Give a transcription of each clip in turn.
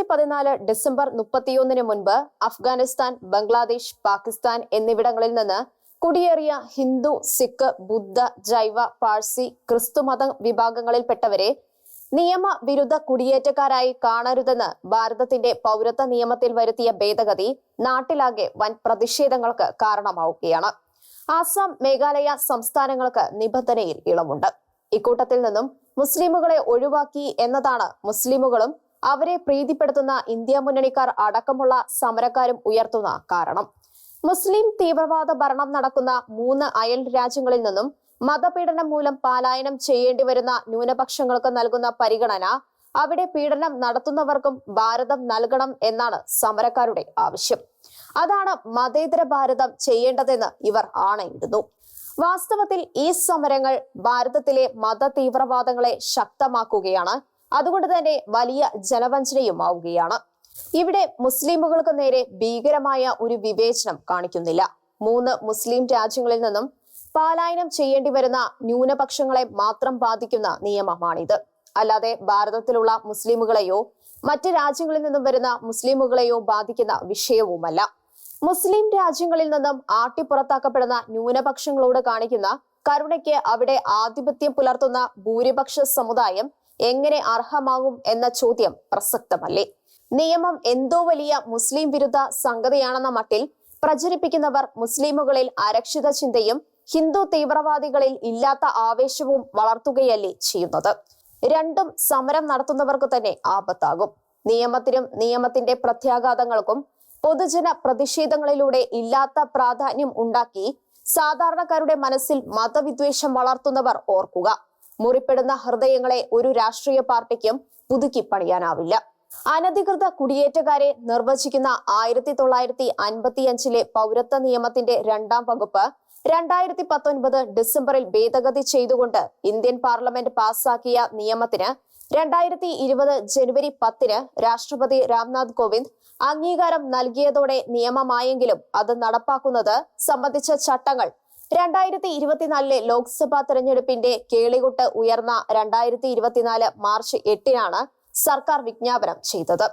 രണ്ടായിരത്തി പതിനാല് ഡിസംബർ മുപ്പത്തിയൊന്നിന് മുൻപ് അഫ്ഗാനിസ്ഥാൻ ബംഗ്ലാദേശ് പാകിസ്ഥാൻ എന്നിവിടങ്ങളിൽ നിന്ന് കുടിയേറിയ ഹിന്ദു സിഖ് ബുദ്ധ ജൈവ പാഴ്സി ക്രിസ്തുമത വിഭാഗങ്ങളിൽപ്പെട്ടവരെ നിയമവിരുദ്ധ കുടിയേറ്റക്കാരായി കാണരുതെന്ന് ഭാരതത്തിന്റെ പൗരത്വ നിയമത്തിൽ വരുത്തിയ ഭേദഗതി നാട്ടിലാകെ വൻ പ്രതിഷേധങ്ങൾക്ക് കാരണമാവുകയാണ്. ആസാം മേഘാലയ സംസ്ഥാനങ്ങൾക്ക് നിബന്ധനയിൽ ഇളവുണ്ട്. ഇക്കൂട്ടത്തിൽ നിന്നും മുസ്ലിമുകളെ ഒഴിവാക്കി എന്നതാണ് മുസ്ലിമുകളും അവരെ പ്രീതിപ്പെടുത്തുന്ന ഇന്ത്യ മുന്നണിക്കാർ അടക്കമുള്ള സമരക്കാരും ഉയർത്തുന്ന കാരണം. മുസ്ലിം തീവ്രവാദ ഭരണം നടക്കുന്ന മൂന്ന് അയൽ രാജ്യങ്ങളിൽ നിന്നും മതപീഡനം മൂലം പലായനം ചെയ്യേണ്ടി വരുന്ന ന്യൂനപക്ഷങ്ങൾക്ക് നൽകുന്ന പരിഗണന അവിടെ പീഡനം നടത്തുന്നവർക്കും ഭാരതം നൽകണം എന്നാണ് സമരക്കാരുടെ ആവശ്യം. അതാണ് മതേതര ഭാരതം ചെയ്യേണ്ടതെന്ന് ഇവർ ആണയിടുന്നു. വാസ്തവത്തിൽ ഈ സമരങ്ങൾ ഭാരതത്തിലെ മത തീവ്രവാദങ്ങളെ ശക്തമാക്കുകയാണ്. അതുകൊണ്ട് തന്നെ വലിയ ജനവഞ്ചനയുമാവുകയാണ് ഇവിടെ മുസ്ലിമുകൾക്ക് നേരെ ഭീകരമായ ഒരു വിവേചനം കാണിക്കുന്നില്ല. മൂന്ന് മുസ്ലിം രാജ്യങ്ങളിൽ നിന്നും പലായനം ചെയ്യേണ്ടി വരുന്ന ന്യൂനപക്ഷങ്ങളെ മാത്രം ബാധിക്കുന്ന നിയമമാണിത്. അല്ലാതെ ഭാരതത്തിലുള്ള മുസ്ലിമുകളെയോ മറ്റ് രാജ്യങ്ങളിൽ നിന്നും വരുന്ന മുസ്ലിമുകളെയോ ബാധിക്കുന്ന വിഷയവുമല്ല. മുസ്ലിം രാജ്യങ്ങളിൽ നിന്നും ആട്ടിപ്പുറത്താക്കപ്പെടുന്ന ന്യൂനപക്ഷങ്ങളോട് കാണിക്കുന്ന കരുണയ്ക്ക് അവിടെ ആധിപത്യം പുലർത്തുന്ന ഭൂരിപക്ഷ സമുദായം എങ്ങനെ അർഹമാകും എന്ന ചോദ്യം പ്രസക്തമല്ലേ? നിയമം എന്തോ വലിയ മുസ്ലിം വിരുദ്ധ സംഗതിയാണെന്ന മട്ടിൽ പ്രചരിപ്പിക്കുന്നവർ മുസ്ലിമുകളിൽ അരക്ഷിത ചിന്തയും ഹിന്ദു തീവ്രവാദികളിൽ ഇല്ലാത്ത ആവേശവും വളർത്തുകയല്ലേ ചെയ്യുന്നത്? രണ്ടും സമരം നടത്തുന്നവർക്ക് തന്നെ ആപത്താകും. നിയമത്തിനും നിയമത്തിന്റെ പ്രത്യാഘാതങ്ങൾക്കും പൊതുജന പ്രതിഷേധങ്ങളിലൂടെ ഇല്ലാത്ത പ്രാധാന്യം ഉണ്ടാക്കി സാധാരണക്കാരുടെ മനസ്സിൽ മതവിദ്വേഷം വളർത്തുന്നവർ ഓർക്കുക. മുറിപ്പെടുന്ന ഹൃദയങ്ങളെ ഒരു രാഷ്ട്രീയ പാർട്ടിക്കും പുതുക്കി പണിയാനാവില്ല. അനധികൃത കുടിയേറ്റക്കാരെ നിർവചിക്കുന്ന ആയിരത്തി തൊള്ളായിരത്തി അൻപത്തിയഞ്ചിലെ പൗരത്വ നിയമത്തിന്റെ രണ്ടാം വകുപ്പ് രണ്ടായിരത്തി പത്തൊൻപത് ഡിസംബറിൽ ഭേദഗതി ചെയ്തുകൊണ്ട് ഇന്ത്യൻ പാർലമെന്റ് പാസാക്കിയ നിയമത്തിന് രണ്ടായിരത്തി ഇരുപത് ജനുവരി പത്തിന് രാഷ്ട്രപതി രാംനാഥ് കോവിന്ദ് അംഗീകാരം നൽകിയതോടെ നിയമമായെങ്കിലും അത് നടപ്പാക്കുന്നത് സംബന്ധിച്ച ചട്ടങ്ങൾ രണ്ടായിരത്തി ഇരുപത്തിനാലിലെ ലോക്സഭാ തെരഞ്ഞെടുപ്പിന്റെ കേളികൊട്ട് ഉയർന്ന രണ്ടായിരത്തി ഇരുപത്തിനാല് മാർച്ച് എട്ടിനാണ് സർക്കാർ വിജ്ഞാപനം ചെയ്തത്.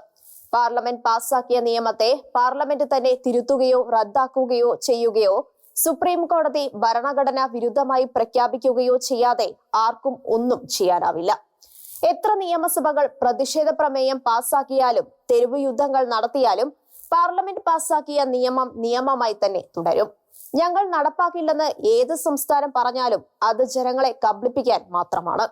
പാർലമെന്റ് പാസാക്കിയ നിയമത്തെ പാർലമെന്റ് തന്നെ തിരുത്തുകയോ റദ്ദാക്കുകയോ ചെയ്യുകയോ സുപ്രീം കോടതി ഭരണഘടന വിരുദ്ധമായി പ്രഖ്യാപിക്കുകയോ ചെയ്യാതെ ആർക്കും ഒന്നും ചെയ്യാനാവില്ല. എത്ര നിയമസഭകൾ പ്രതിഷേധ പ്രമേയം പാസാക്കിയാലും തെരുവ് യുദ്ധങ്ങൾ നടത്തിയാലും പാർലമെന്റ് പാസാക്കിയ നിയമം നിയമമായി തന്നെ തുടരും. ഞങ്ങൾ നടപ്പാക്കില്ലെന്ന് ഏത് സംസ്ഥാനം പറഞ്ഞാലും അത് ജനങ്ങളെ കബളിപ്പിക്കാൻ മാത്രമാണ്.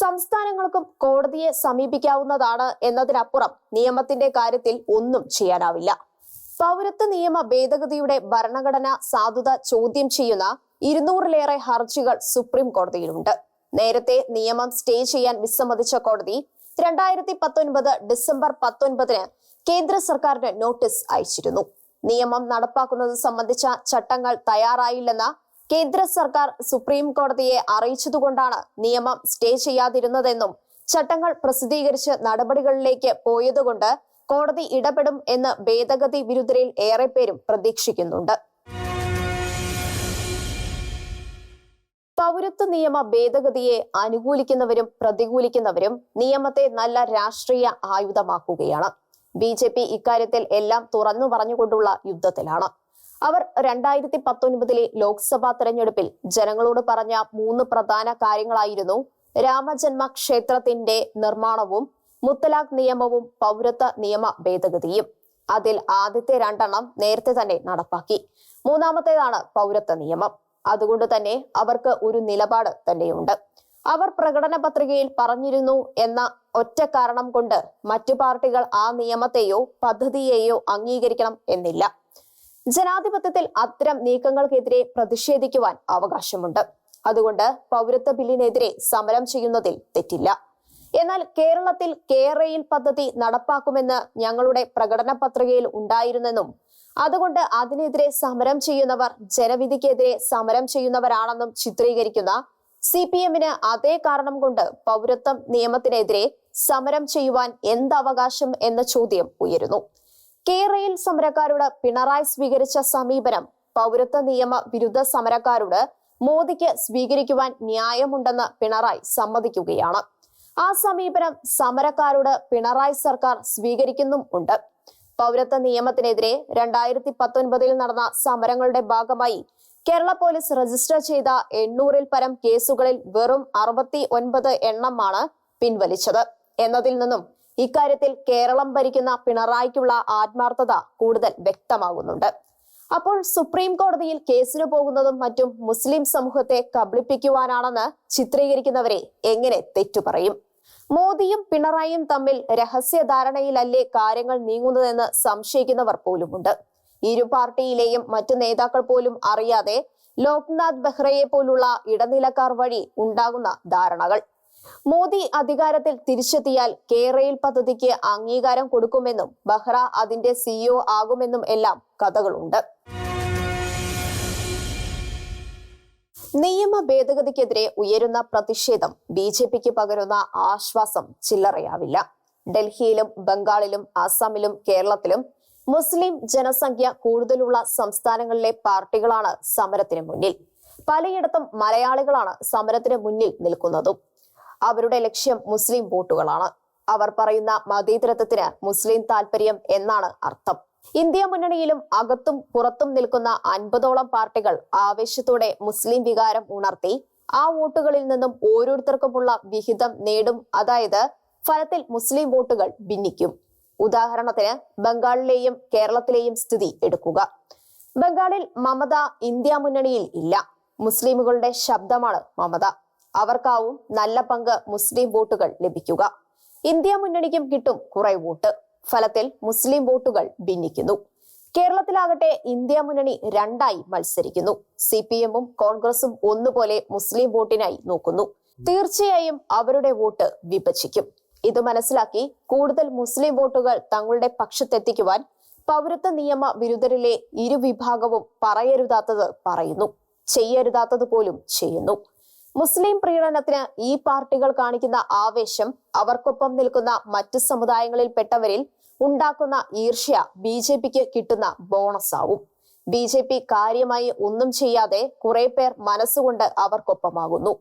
സംസ്ഥാനങ്ങൾക്കും കോടതിയെ സമീപിക്കാവുന്നതാണ് എന്നതിനപ്പുറം നിയമത്തിന്റെ കാര്യത്തിൽ ഒന്നും ചെയ്യാനാവില്ല. പൗരത്വ നിയമ ഭേദഗതിയുടെ ഭരണഘടന സാധുത ചോദ്യം ചെയ്യുന്ന ഇരുന്നൂറിലേറെ ഹർജികൾ സുപ്രീം കോടതിയിലുണ്ട്. നേരത്തെ നിയമം സ്റ്റേ ചെയ്യാൻ വിസമ്മതിച്ച കോടതി രണ്ടായിരത്തി പത്തൊൻപത് ഡിസംബർ പത്തൊൻപതിന് കേന്ദ്ര സർക്കാരിന് നോട്ടീസ് അയച്ചിരുന്നു. നിയമം നടപ്പാക്കുന്നത് സംബന്ധിച്ച ചട്ടങ്ങൾ തയ്യാറായില്ലെന്ന് കേന്ദ്ര സർക്കാർ സുപ്രീം കോടതിയെ അറിയിച്ചതുകൊണ്ടാണ് നിയമം സ്റ്റേ ചെയ്യാതിരുന്നതെന്നും ചട്ടങ്ങൾ പ്രസിദ്ധീകരിച്ച് നടപടികളിലേക്ക് പോയതുകൊണ്ട് കോടതി ഇടപെടും എന്ന് ഭേദഗതി വിരുദ്ധരിൽ ഏറെ പേരും പ്രതീക്ഷിക്കുന്നുണ്ട്. പൗരത്വ നിയമ ഭേദഗതിയെ അനുകൂലിക്കുന്നവരും പ്രതികൂലിക്കുന്നവരും നിയമത്തെ നല്ല രാഷ്ട്രീയ ആയുധമാക്കുകയാണ്. ബി ജെ പി ഇക്കാര്യത്തിൽ എല്ലാം തുറന്നു പറഞ്ഞുകൊണ്ടുള്ള യുദ്ധത്തിലാണ്. അവർ രണ്ടായിരത്തി പത്തൊൻപതിലെ ലോക്സഭാ തെരഞ്ഞെടുപ്പിൽ ജനങ്ങളോട് പറഞ്ഞ മൂന്ന് പ്രധാന കാര്യങ്ങളായിരുന്നു. രാമജന്മ ക്ഷേത്രത്തിന്റെ നിർമ്മാണവും മുത്തലാഖ് നിയമവും പൗരത്വ നിയമ ഭേദഗതിയും. അതിൽ ആദ്യത്തെ രണ്ടെണ്ണം നേരത്തെ തന്നെ നടപ്പാക്കി. മൂന്നാമത്തേതാണ് പൗരത്വ നിയമം. അതുകൊണ്ട് തന്നെ അവർക്ക് ഒരു നിലപാട് തന്നെയുണ്ട്. അവർ പ്രകടന പത്രികയിൽ പറഞ്ഞിരുന്നു എന്ന ഒറ്റ കാരണം കൊണ്ട് മറ്റു പാർട്ടികൾ ആ നിയമത്തെയോ പദ്ധതിയെയോ അംഗീകരിക്കണം എന്നില്ല. ജനാധിപത്യത്തിൽ അത്തരം നീക്കങ്ങൾക്കെതിരെ പ്രതിഷേധിക്കുവാൻ അവകാശമുണ്ട്. അതുകൊണ്ട് പൗരത്വ ബില്ലിനെതിരെ സമരം ചെയ്യുന്നതിൽ തെറ്റില്ല. എന്നാൽ കേരളത്തിൽ കേരയിൽ പദ്ധതി നടപ്പാക്കുമെന്ന് ഞങ്ങളുടെ പ്രകടന പത്രികയിൽ ഉണ്ടായിരുന്നെന്നും അതുകൊണ്ട് അതിനെതിരെ സമരം ചെയ്യുന്നവർ ജനവിധിക്കെതിരെ സമരം ചെയ്യുന്നവരാണെന്നും ചിത്രീകരിക്കുന്ന സി പി എമ്മിന് അതേ കാരണം കൊണ്ട് പൗരത്വം നിയമത്തിനെതിരെ സമരം ചെയ്യുവാൻ എന്ത് അവകാശം എന്ന ചോദ്യം ഉയരുന്നു. കേരളയിൽ സമരക്കാരോട് പിണറായി സ്വീകരിച്ച സമീപനം പൗരത്വ നിയമ വിരുദ്ധ സമരക്കാരോട് മോദിക്ക് സ്വീകരിക്കുവാൻ ന്യായമുണ്ടെന്ന് പിണറായി സമ്മതിക്കുകയാണ്. ആ സമീപനം സമരക്കാരോട് പിണറായി സർക്കാർ സ്വീകരിക്കുന്നും ഉണ്ട്. പൗരത്വ നിയമത്തിനെതിരെ രണ്ടായിരത്തി പത്തൊൻപതിൽ നടന്ന സമരങ്ങളുടെ ഭാഗമായി കേരള പോലീസ് രജിസ്റ്റർ ചെയ്ത എണ്ണൂറിൽ പരം കേസുകളിൽ വെറും അറുപത്തി ഒൻപത് എണ്ണമാണ് പിൻവലിച്ചത്. എന്നതിൽ നിന്നും ഇക്കാര്യത്തിൽ കേരളം ഭരിക്കുന്ന പിണറായിക്കുള്ള ആത്മാർത്ഥത കൂടുതൽ വ്യക്തമാകുന്നുണ്ട്. അപ്പോൾ സുപ്രീം കോടതിയിൽ കേസിന് പോകുന്നതും മറ്റും മുസ്ലിം സമൂഹത്തെ കബളിപ്പിക്കുവാനാണെന്ന് ചിത്രീകരിക്കുന്നവരെ എങ്ങനെ തെറ്റു പറയും മോദിയും പിണറായിയും തമ്മിൽ രഹസ്യധാരണയിലല്ലേ കാര്യങ്ങൾ നീങ്ങുന്നതെന്ന് സംശയിക്കുന്നവർ പോലുമുണ്ട്. ഇരു പാർട്ടിയിലെയും മറ്റു നേതാക്കൾ പോലും അറിയാതെ ലോക്നാഥ് ബെഹ്റയെ പോലുള്ള ഇടനിലക്കാർ വഴി ഉണ്ടാകുന്ന ധാരണകൾ. മോദി അധികാരത്തിൽ തിരിച്ചെത്തിയാൽ കേരയിൽ പദ്ധതിക്ക് അംഗീകാരം കൊടുക്കുമെന്നും ബഹ്റ അതിന്റെ സിഇഒ ആകുമെന്നും എല്ലാം കഥകളുണ്ട്. നിയമ ഭേദഗതിക്കെതിരെ ഉയരുന്ന പ്രതിഷേധം ബി ജെ പിക്ക് പകരുന്ന ആശ്വാസം ചില്ലറയാവില്ല. ഡൽഹിയിലും ബംഗാളിലും ആസാമിലും കേരളത്തിലും മുസ്ലിം ജനസംഖ്യ കൂടുതലുള്ള സംസ്ഥാനങ്ങളിലെ പാർട്ടികളാണ് സമരത്തിന് മുന്നിൽ. പലയിടത്തും മലയാളികളാണ് സമരത്തിന് മുന്നിൽ നിൽക്കുന്നതും. അവരുടെ ലക്ഷ്യം മുസ്ലിം വോട്ടുകളാണ്. അവർ പറയുന്ന മതേതരത്വത്തിന് മുസ്ലിം താല്പര്യം എന്നാണ് അർത്ഥം. ഇന്ത്യ മുന്നണിയിലും അകത്തും പുറത്തും നിൽക്കുന്ന അൻപതോളം പാർട്ടികൾ ആവേശത്തോടെ മുസ്ലിം വികാരം ഉണർത്തി ആ വോട്ടുകളിൽ നിന്നും ഓരോരുത്തർക്കുമുള്ള വിഹിതം നേടും. അതായത് ഫലത്തിൽ മുസ്ലിം വോട്ടുകൾ ഭിന്നിക്കും. ഉദാഹരണത്തിന് ബംഗാളിലെയും കേരളത്തിലെയും സ്ഥിതി എടുക്കുക. ബംഗാളിൽ മമത ഇന്ത്യ മുന്നണിയിൽ ഇല്ല. മുസ്ലിമുകളുടെ ശബ്ദമാണ് മമത. അവർക്കാവും നല്ല പങ്ക് മുസ്ലിം വോട്ടുകൾ ലഭിക്കുക. ഇന്ത്യ മുന്നണിക്കും കിട്ടും കുറെ വോട്ട്. ഫലത്തിൽ മുസ്ലിം വോട്ടുകൾ ഭിന്നിക്കുന്നു. കേരളത്തിലാകട്ടെ ഇന്ത്യ മുന്നണി രണ്ടായി മത്സരിക്കുന്നു. സി പി എമ്മും കോൺഗ്രസും ഒന്നുപോലെ മുസ്ലിം വോട്ടിനായി നോക്കുന്നു. തീർച്ചയായും അവരുടെ വോട്ട് വിഭജിക്കും. ഇത് മനസ്സിലാക്കി കൂടുതൽ മുസ്ലിം വോട്ടുകൾ തങ്ങളുടെ പക്ഷത്തെത്തിക്കുവാൻ പൗരത്വ നിയമ വിരുദ്ധരിലെ ഇരുവിഭാഗവും പറയരുതാത്തത് പറയുന്നു. ചെയ്യരുതാത്തത് പോലും ചെയ്യുന്നു. മുസ്ലിം പ്രീണനത്തിന് ഈ പാർട്ടികൾ കാണിക്കുന്ന ആവേശം അവർക്കൊപ്പം നിൽക്കുന്ന മറ്റു സമുദായങ്ങളിൽപ്പെട്ടവരിൽ ഉണ്ടാക്കുന്ന ഈർഷ്യ ബി ജെ പിക്ക് കിട്ടുന്ന ബോണസ് ആവും ബി ജെ പി കാര്യമായി ഒന്നും ചെയ്യാതെ കുറെ പേർ മനസ്സുകൊണ്ട് അവർക്കൊപ്പമാകുന്നു.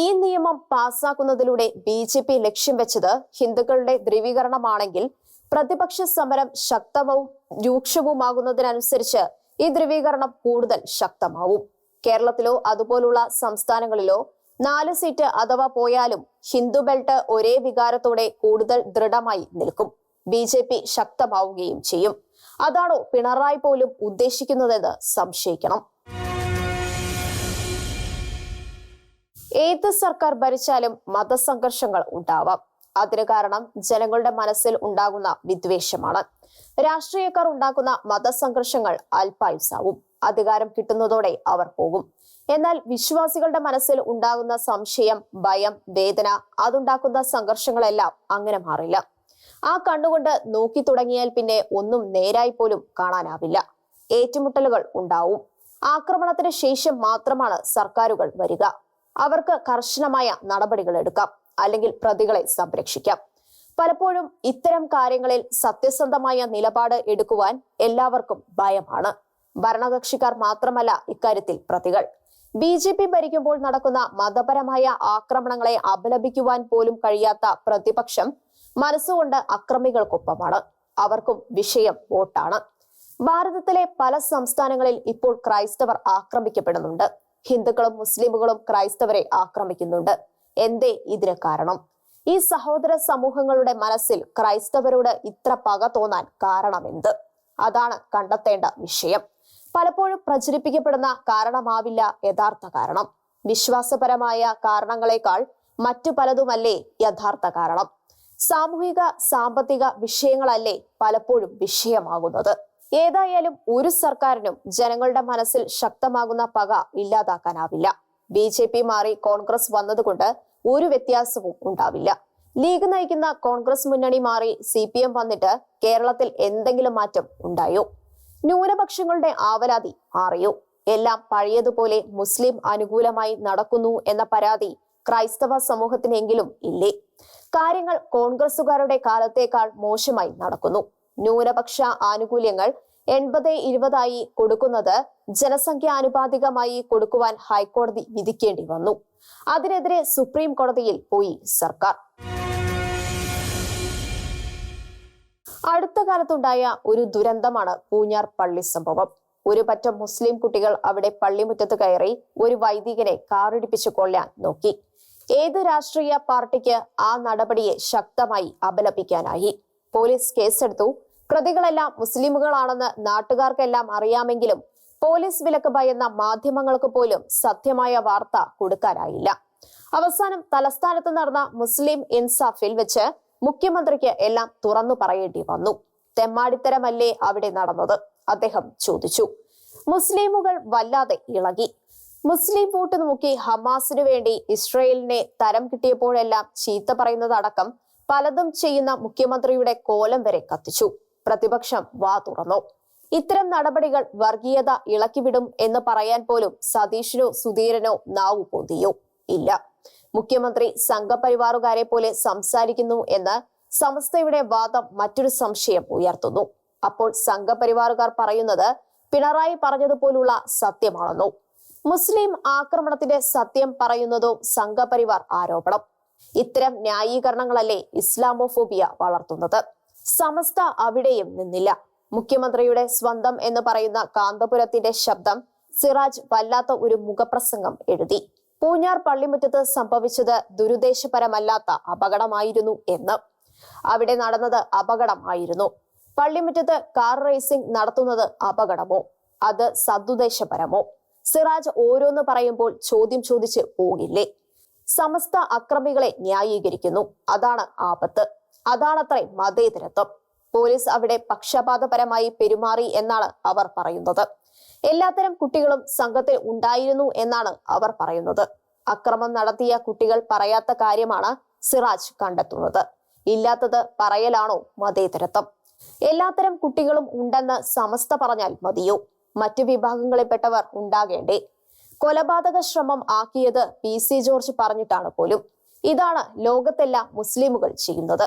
ഈ നിയമം പാസാക്കുന്നതിലൂടെ ബി ജെ പി ലക്ഷ്യം വെച്ചത് ഹിന്ദുക്കളുടെ ധ്രുവീകരണമാണെങ്കിൽ പ്രതിപക്ഷ സമരം ശക്തവും രൂക്ഷവുമാകുന്നതിനനുസരിച്ച് ഈ ധ്രുവീകരണം കൂടുതൽ ശക്തമാവും. കേരളത്തിലോ അതുപോലുള്ള സംസ്ഥാനങ്ങളിലോ നാല് സീറ്റ് അഥവാ പോയാലും ഹിന്ദു ബെൽറ്റ് ഒരേ വികാരത്തോടെ കൂടുതൽ ദൃഢമായി നിൽക്കും. ബി ജെ പി ശക്തമാവുകയും ചെയ്യും. അതാണോ പിണറായി പോലും ഉദ്ദേശിക്കുന്നതെന്ന് സംശയിക്കണം. ഏത് സർക്കാർ ഭരിച്ചാലും മതസംഘർഷങ്ങൾ ഉണ്ടാവാം. അതിന് കാരണം ജനങ്ങളുടെ മനസ്സിൽ ഉണ്ടാകുന്ന വിദ്വേഷമാണ്. രാഷ്ട്രീയക്കാർ ഉണ്ടാക്കുന്ന മതസംഘർഷങ്ങൾ അല്പായുസാവും. അധികാരം കിട്ടുന്നതോടെ അവർ പോകും. എന്നാൽ വിശ്വാസികളുടെ മനസ്സിൽ ഉണ്ടാകുന്ന സംശയം ഭയം വേദന അതുണ്ടാക്കുന്ന സംഘർഷങ്ങളെല്ലാം അങ്ങനെ മാറില്ല. ആ കണ്ണുകൊണ്ട് നോക്കി തുടങ്ങിയാൽ പിന്നെ ഒന്നും നേരായി പോലും കാണാനാവില്ല. ഏറ്റുമുട്ടലുകൾ ഉണ്ടാവും. ആക്രമണത്തിന് ശേഷം മാത്രമാണ് സർക്കാരുകൾ വരിക. അവർക്ക് കർശനമായ നടപടികൾ എടുക്കാം അല്ലെങ്കിൽ പ്രതികളെ സംരക്ഷിക്കാം. പലപ്പോഴും ഇത്തരം കാര്യങ്ങളിൽ സത്യസന്ധമായ നിലപാട് എടുക്കുവാൻ എല്ലാവർക്കും ഭയമാണ്. ഭരണകക്ഷിക്കാർ മാത്രമല്ല ഇക്കാര്യത്തിൽ പ്രതികൾ. ബി ജെ പി ഭരിക്കുമ്പോൾ നടക്കുന്ന മതപരമായ ആക്രമണങ്ങളെ അപലപിക്കുവാൻ പോലും കഴിയാത്ത പ്രതിപക്ഷം മനസ്സുകൊണ്ട് അക്രമികൾക്കൊപ്പമാണ്. അവർക്കും വിഷയം വോട്ടാണ്. ഭാരതത്തിലെ പല സംസ്ഥാനങ്ങളിൽ ഇപ്പോൾ ക്രൈസ്തവർ ആക്രമിക്കപ്പെടുന്നുണ്ട്. ഹിന്ദുക്കളും മുസ്ലിമുകളും ക്രൈസ്തവരെ ആക്രമിക്കുന്നുണ്ട്. എന്തേ ഇതിന് കാരണം? ഈ സഹോദര സമൂഹങ്ങളുടെ മനസ്സിൽ ക്രൈസ്തവരോട് ഇത്ര പക തോന്നാൻ കാരണമെന്ത്? അതാണ് കണ്ടെത്തേണ്ട വിഷയം. പലപ്പോഴും പ്രചരിപ്പിക്കപ്പെടുന്ന കാരണമാവില്ല യഥാർത്ഥ കാരണം. വിശ്വാസപരമായ കാരണങ്ങളെക്കാൾ മറ്റു പലതുമല്ലേ യഥാർത്ഥ കാരണം? സാമൂഹിക സാമ്പത്തിക വിഷയങ്ങളല്ലേ പലപ്പോഴും വിഷയമാകുന്നത്. ഏതായാലും ഒരു സർക്കാരിനും ജനങ്ങളുടെ മനസ്സിൽ ശക്തമാകുന്ന പക ഇല്ലാതാക്കാനാവില്ല. ബി ജെ പി മാറി കോൺഗ്രസ് വന്നതുകൊണ്ട് ഒരു വ്യത്യാസവും ഉണ്ടാവില്ല. ലീഗ് നയിക്കുന്ന കോൺഗ്രസ് മുന്നണി മാറി സി പി എം വന്നിട്ട് കേരളത്തിൽ എന്തെങ്കിലും മാറ്റം ഉണ്ടായോ? ന്യൂനപക്ഷങ്ങളുടെ ആവലാതി മാറിയോ എല്ലാം പഴയതുപോലെ മുസ്ലിം അനുകൂലമായി നടക്കുന്നു എന്ന പരാതി ക്രൈസ്തവ സമൂഹത്തിനെങ്കിലും ഇല്ലേ? കാര്യങ്ങൾ കോൺഗ്രസുകാരുടെ കാലത്തേക്കാൾ മോശമായി നടക്കുന്നു. ന്യൂനപക്ഷ ആനുകൂല്യങ്ങൾ എൺപത് ഇരുപതായി കൊടുക്കുന്നത് ജനസംഖ്യാനുപാതികമായി കൊടുക്കുവാൻ ഹൈക്കോടതി വിധിക്കേണ്ടി വന്നു. അതിനെതിരെ സുപ്രീം കോടതിയിൽ പോയി സർക്കാർ. അടുത്ത കാലത്തുണ്ടായ ഒരു ദുരന്തമാണ് പൂഞ്ഞാർ പള്ളി സംഭവം. ഒരു പറ്റം മുസ്ലിം കുട്ടികൾ അവിടെ പള്ളിമുറ്റത്ത് കയറി ഒരു വൈദികനെ കാറിടിപ്പിച്ചു കൊല്ലാൻ നോക്കി. ഏത് രാഷ്ട്രീയ പാർട്ടിക്ക് ആ നടപടിയെ ശക്തമായി അപലപിക്കാനായി? പോലീസ് കേസെടുത്തു. പ്രതികളെല്ലാം മുസ്ലിമുകളാണെന്ന് നാട്ടുകാർക്കെല്ലാം അറിയാമെങ്കിലും പോലീസ് വിലക്ക് ഭയന്ന മാധ്യമങ്ങൾക്ക് പോലും സത്യമായ വാർത്ത കൊടുക്കാനായില്ല. അവസാനം തലസ്ഥാനത്ത് നടന്ന മുസ്ലിം ഇൻസാഫിൽ വെച്ച് മുഖ്യമന്ത്രിക്ക് എല്ലാം തുറന്നു പറയേണ്ടി വന്നു. തെമ്മാടിത്തരമല്ലേ അവിടെ നടന്നത്? അദ്ദേഹം ചോദിച്ചു. മുസ്ലിമുകൾ വല്ലാതെ ഇളകി. മുസ്ലിം വോട്ട് നോക്കി ഹമാസിനു വേണ്ടി ഇസ്രയേലിനെ തരം കിട്ടിയപ്പോഴെല്ലാം ചീത്ത പറയുന്നതടക്കം പലതും ചെയ്യുന്ന മുഖ്യമന്ത്രിയുടെ കോലം വരെ കത്തിച്ചു. പ്രതിപക്ഷം വാ തുറന്നു. ഇത്തരം നടപടികൾ വർഗീയത ഇളക്കിവിടും എന്ന് പറയാൻ പോലും സതീഷിനോ സുധീരനോ നാവു പൊതിയോ ഇല്ല. മുഖ്യമന്ത്രി സംഘപരിവാറുകാരെ പോലെ സംസാരിക്കുന്നു എന്ന് സമസ്തയുടെ വാദം മറ്റൊരു സംശയം ഉയർത്തുന്നു. അപ്പോൾ സംഘപരിവാറുകാർ പറയുന്നത് പിണറായി പറഞ്ഞതുപോലുള്ള സത്യമാണെന്നോ? മുസ്ലിം ആക്രമണത്തിന്റെ സത്യം പറയുന്നതോ സംഘപരിവാർ ആരോപണം? ഇത്തരം ന്യായീകരണങ്ങളല്ലേ ഇസ്ലാമോഫോബിയ വളർത്തുന്നത്? സമസ്ത അവിടെയും നിന്നില്ല. മുഖ്യമന്ത്രിയുടെ സ്വന്തം എന്ന് പറയുന്ന കാന്തപുരത്തിന്റെ ശബ്ദം സിറാജ് വല്ലാത്ത ഒരു മുഖപ്രസംഗം എഴുതി. പൂഞ്ഞാർ പള്ളിമുറ്റത്ത് സംഭവിച്ചത് ദുരുദ്ദേശപരമല്ലാത്ത അപകടമായിരുന്നു എന്ന്. അവിടെ നടന്നത് അപകടമായിരുന്നു പള്ളിമുറ്റത്ത് കാർ റേസിംഗ് നടത്തുന്നത് അപകടമോ? അത് സദുദ്ദേശപരമോ സിറാജ് ഓരോന്ന് പറയുമ്പോൾ ചോദ്യം ചോദിച്ച് പോകില്ലേ? സമസ്ത അക്രമികളെ ന്യായീകരിക്കുന്നു. അതാണ് ആപത്ത്. അതാണത്രേ മതേതരത്വം. പോലീസ് അവിടെ പക്ഷപാതപരമായി പെരുമാറി എന്നാണ് അവർ പറയുന്നത്. എല്ലാത്തരം കുട്ടികളും സംഘത്തിൽ ഉണ്ടായിരുന്നു എന്നാണ് അവർ പറയുന്നത്. അക്രമം നടത്തിയ കുട്ടികൾ പറയാത്ത കാര്യമാണ് സിറാജ് കണ്ടെത്തുന്നത്. ഇല്ലാത്തത് പറയലാണോ മതേതരത്വം? എല്ലാത്തരം കുട്ടികളും ഉണ്ടെന്ന് സമസ്ത പറഞ്ഞാൽ മതിയോ? മറ്റു വിഭാഗങ്ങളിൽപ്പെട്ടവർ ഉണ്ടാകേണ്ടേ? കൊലപാതക ശ്രമം ആക്കിയത് പി സി ജോർജ് പറഞ്ഞിട്ടാണ് പോലും. ഇതാണ് ലോകത്തെല്ലാം മുസ്ലിമുകൾ ചെയ്യുന്നത്.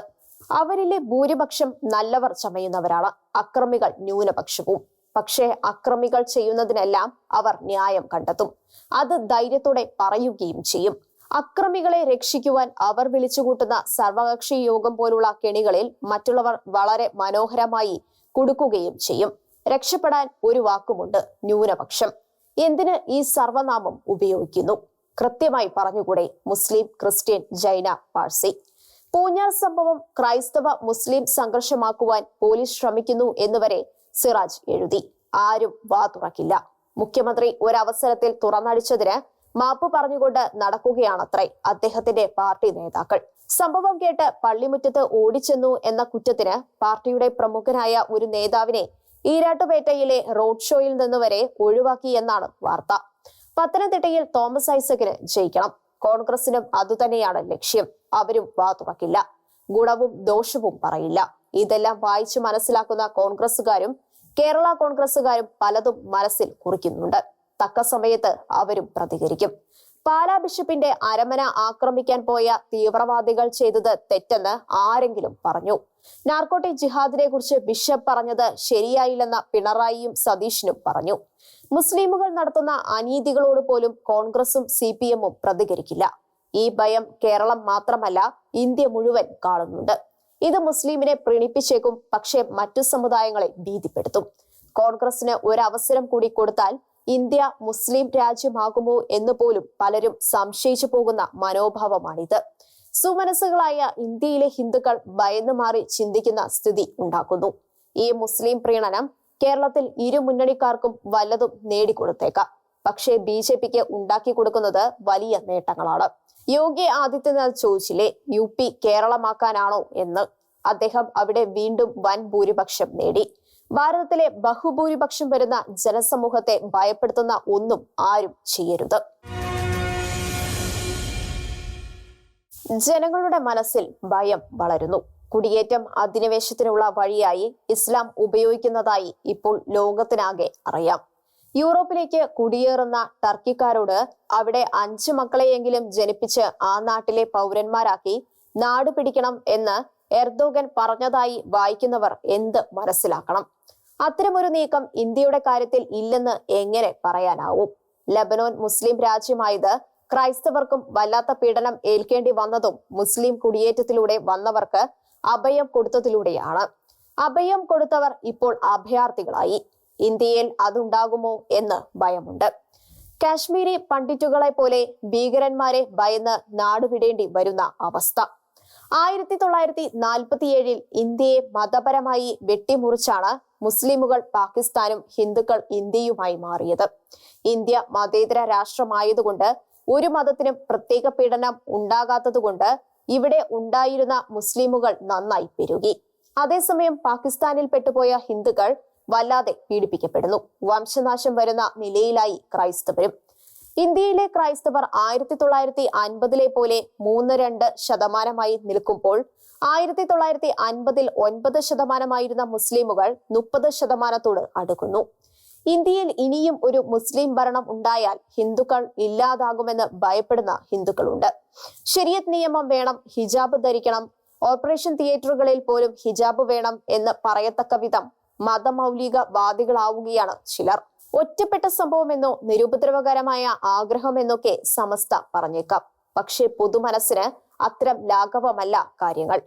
അവരിലെ ഭൂരിപക്ഷം നല്ലവർ ചമയുന്നവരാണ്. അക്രമികൾ ന്യൂനപക്ഷവും. പക്ഷേ അക്രമികൾ ചെയ്യുന്നതിനെല്ലാം അവർ ന്യായം കണ്ടെത്തും. അത് ധൈര്യത്തോടെ പറയുകയും ചെയ്യും. അക്രമികളെ രക്ഷിക്കുവാൻ അവർ വിളിച്ചുകൂട്ടുന്ന സർവകക്ഷി യോഗം പോലുള്ള കെണികളിൽ മറ്റുള്ളവർ വളരെ മനോഹരമായി കുടുക്കുകയും ചെയ്യും. രക്ഷപ്പെടാൻ ഒരു വാക്കുമുണ്ട് ന്യൂനപക്ഷം. എന്തിന് ഈ സർവനാമം ഉപയോഗിക്കുന്നു? കൃത്യമായി പറഞ്ഞുകൂടെ മുസ്ലിം ക്രിസ്ത്യൻ ജൈന പാഴ്സി. പൂഞ്ഞാർ സംഭവം ക്രൈസ്തവ മുസ്ലിം സംഘർഷമാക്കുവാൻ പോലീസ് ശ്രമിക്കുന്നു എന്നുവരെ സിറാജ് എഴുതി. ആരും വാ തുറക്കില്ല മുഖ്യമന്ത്രി ഒരവസരത്തിൽ തുറന്നടിച്ചതിന് മാപ്പ് പറഞ്ഞുകൊണ്ട് നടക്കുകയാണത്രേ അദ്ദേഹത്തിന്റെ പാർട്ടി നേതാക്കൾ. സംഭവം കേട്ട് പള്ളിമുറ്റത്ത് ഓടിച്ചെന്നു എന്ന കുറ്റത്തിന് പാർട്ടിയുടെ പ്രമുഖനായ ഒരു നേതാവിനെ ഈരാട്ടുപേട്ടയിലെ റോഡ് ഷോയിൽ നിന്ന് വരെ ഒഴിവാക്കി എന്നാണ് വാർത്ത. പത്തനംതിട്ടയിൽ തോമസ് ഐസക്കിന് ജയിക്കണം. കോൺഗ്രസിനും അതുതന്നെയാണ് ലക്ഷ്യം. അവരും വാ തുറക്കില്ല. ഗുണവും ദോഷവും പറയില്ല. ഇതെല്ലാം വായിച്ചു മനസ്സിലാക്കുന്ന കോൺഗ്രസുകാരും കേരള കോൺഗ്രസുകാരും പലതും മനസ്സിൽ കുറിക്കുന്നുണ്ട്. തക്ക സമയത്ത് അവരും പ്രതികരിക്കും. പാലാ ബിഷപ്പിന്റെ അരമന ആക്രമിക്കാൻ പോയ തീവ്രവാദികൾ ചെയ്തത് തെറ്റെന്ന് ആരെങ്കിലും പറഞ്ഞു. നാർക്കോട്ടിക് ജിഹാദിനെ കുറിച്ച് ബിഷപ്പ് പറഞ്ഞത് ശരിയായില്ലെന്ന പിണറായിയും സതീഷിനും പറഞ്ഞു. മുസ്ലിമുകൾ നടത്തുന്ന അനീതികളോട് പോലും കോൺഗ്രസും സി പി എമ്മും പ്രതികരിക്കില്ല. ഈ ഭയം കേരളം മാത്രമല്ല ഇന്ത്യ മുഴുവൻ കാണുന്നുണ്ട്. ഇത് മുസ്ലിമിനെ പ്രീണിപ്പിച്ചേക്കും പക്ഷേ മറ്റു സമുദായങ്ങളെ ഭീതിപ്പെടുത്തും. കോൺഗ്രസിന് ഒരവസരം കൂടി കൊടുത്താൽ ഇന്ത്യ മുസ്ലിം രാജ്യമാകുമോ എന്ന് പോലും പലരും സംശയിച്ചു പോകുന്ന മനോഭാവമാണിത്. സുമനസ്സുകളായ ഇന്ത്യയിലെ ഹിന്ദുക്കൾ ഭയന്നു മാറി ചിന്തിക്കുന്ന സ്ഥിതി ഉണ്ടാക്കുന്നു. ഈ മുസ്ലിം പ്രീണനം കേരളത്തിൽ ഇരു മുന്നണിക്കാർക്കും വല്ലതും നേടിക്കൊടുത്തേക്കാം. പക്ഷേ ബി ജെ പിക്ക് ഉണ്ടാക്കി കൊടുക്കുന്നത് വലിയ നേട്ടങ്ങളാണ്. യോഗി ആദിത്യനാഥ് ചോദിച്ചില്ലേ യു പി കേരളമാക്കാനാണോ എന്ന്? അദ്ദേഹം അവിടെ വീണ്ടും വൻ ഭൂരിപക്ഷം നേടി. ഭാരതത്തിലെ ബഹുഭൂരിപക്ഷം വരുന്ന ജനസമൂഹത്തെ ഭയപ്പെടുത്തുന്ന ഒന്നും ആരും ചെയ്യരുത്. ജനങ്ങളുടെ മനസ്സിൽ ഭയം വളരുന്നു. കുടിയേറ്റം അധിനിവേശത്തിനുള്ള വഴിയായി ഇസ്ലാം ഉപയോഗിക്കുന്നതായി ഇപ്പോൾ ലോകത്തിനാകെ അറിയാം. യൂറോപ്പിലേക്ക് കുടിയേറുന്ന ടർക്കിക്കാരോട് അവിടെ അഞ്ചു മക്കളെയെങ്കിലും ജനിപ്പിച്ച് ആ നാട്ടിലെ പൗരന്മാരാക്കി നാട് പിടിക്കണം എന്ന് എർദോഗൻ പറഞ്ഞതായി വായിക്കുന്നവർ എന്ത് മനസ്സിലാക്കണം? അത്തരമൊരു നീക്കം ഇന്ത്യയുടെ കാര്യത്തിൽ ഇല്ലെന്ന് എങ്ങനെ പറയാനാവും? ലബനോൻ മുസ്ലിം രാജ്യമായത് ക്രൈസ്തവർക്കും വല്ലാത്ത പീഡനം ഏൽക്കേണ്ടി വന്നതും മുസ്ലിം കുടിയേറ്റത്തിലൂടെ വന്നവർക്ക് അഭയം കൊടുത്തതിലൂടെയാണ്. അഭയം കൊടുത്തവർ ഇപ്പോൾ അഭയാർത്ഥികളായി. ഇന്ത്യയിൽ അതുണ്ടാകുമോ എന്ന് ഭയമുണ്ട്. കാശ്മീരി പണ്ഡിറ്റുകളെ പോലെ ഭീകരന്മാരെ ഭയന്ന് നാടുവിടേണ്ടി വരുന്ന അവസ്ഥ. ആയിരത്തി തൊള്ളായിരത്തി നാൽപ്പത്തിയേഴിൽ ഇന്ത്യയെ മതപരമായി വെട്ടിമുറിച്ചാണ് മുസ്ലിമുകൾ പാകിസ്ഥാനും ഹിന്ദുക്കൾ ഇന്ത്യയുമായി മാറിയത്. ഇന്ത്യ മതേതര രാഷ്ട്രമായതുകൊണ്ട് ഒരു മതത്തിനും പ്രത്യേക പീഡനം ഉണ്ടാകാത്തതുകൊണ്ട് ഇവിടെ ഉണ്ടായിരുന്ന മുസ്ലിമുകൾ നന്നായി പെരുകി. അതേസമയം പാകിസ്ഥാനിൽ പെട്ടുപോയ ഹിന്ദുക്കൾ വല്ലാതെ പീഡിപ്പിക്കപ്പെടുന്നു. വംശനാശം വരുന്ന നിലയിലായി ക്രൈസ്തവരും. ഇന്ത്യയിലെ ക്രൈസ്തവർ ആയിരത്തി തൊള്ളായിരത്തി അൻപതിലെ പോലെ മൂന്ന് രണ്ട് ശതമാനമായി നിൽക്കുമ്പോൾ ആയിരത്തി തൊള്ളായിരത്തി അൻപതിൽ ഒൻപത് ശതമാനമായിരുന്ന മുസ്ലിമുകൾ മുപ്പത് ശതമാനത്തോട് അടുക്കുന്നു. ഇന്ത്യയിൽ ഇനിയും ഒരു മുസ്ലിം ഭരണം ഉണ്ടായാൽ ഹിന്ദുക്കൾ ഇല്ലാതാകുമെന്ന് ഭയപ്പെടുന്ന ഹിന്ദുക്കളുണ്ട്. ശരിയത് നിയമം വേണം ഹിജാബ് ധരിക്കണം ഓപ്പറേഷൻ തിയേറ്ററുകളിൽ പോലും ഹിജാബ് വേണം എന്ന് പറയത്തക്ക വിധം മതമൗലികവാദികളാവുകയാണ് ചിലർ. ഒറ്റപ്പെട്ട സംഭവമെന്നോ നിരുപദ്രവകരമായ ആഗ്രഹമെന്നൊക്കെ സമസ്ത പറഞ്ഞേക്കാം. പക്ഷേ പൊതുമനസ്സിന് അത്തരം ലാഘവമല്ല കാര്യങ്ങൾ.